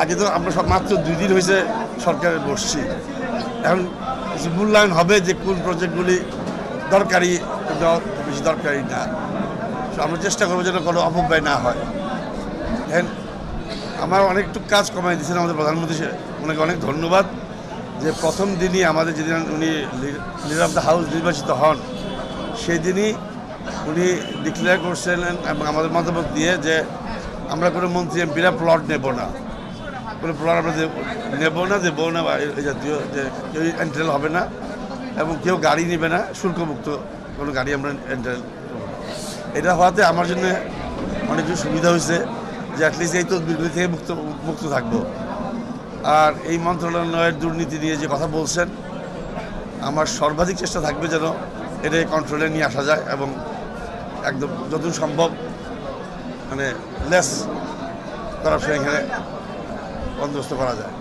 আগে তো আমরা সব মাত্র দুই দিন হয়েছে সরকারে বসছি। এখন মূল্যায়ন হবে যে কোন প্রজেক্টগুলি দরকারি বেশি দরকারি না। আমরা চেষ্টা করব যেন কোনো অপব্যয় না হয়। দেখেন আমার অনেকটু কাজ কমাই দিয়েছেন আমাদের প্রধানমন্ত্রী ওনাকে অনেক ধন্যবাদ যে প্রথম দিনই আমাদের যেদিন উনি লিডার অফ দ্য হাউস নির্বাচিত হন সেই দিনই উনি ডিক্লেয়ার করছিলেন এবং আমাদের মতামত দিয়ে যে আমরা কোনো মন্ত্রী এমপিরা প্লট নেব না। কোনো প্লট আমরা নেব না, দেবো না, বা এই জাতীয় যে কেউ এন্ট্রেল হবে না, এবং কেউ গাড়ি নেবে না, শুল্কমুক্ত কোনো গাড়ি আমরা এন্ট্রেল এটা হওয়াতে আমার জন্য অনেক সুবিধা হয়েছে যে অ্যাটলিস্ট এই তো তদবিরগুলি থেকে মুক্ত মুক্ত থাকব। আর এই মন্ত্রণালয়ের দুর্নীতি নিয়ে যে কথা বলছেন, আমার সর্বাধিক চেষ্টা থাকবে যেন এটা কন্ট্রোলে নিয়ে আসা যায় এবং একদম যত সম্ভব মানে লেস করাপশন এখানে বন্দোবস্ত করা যায়।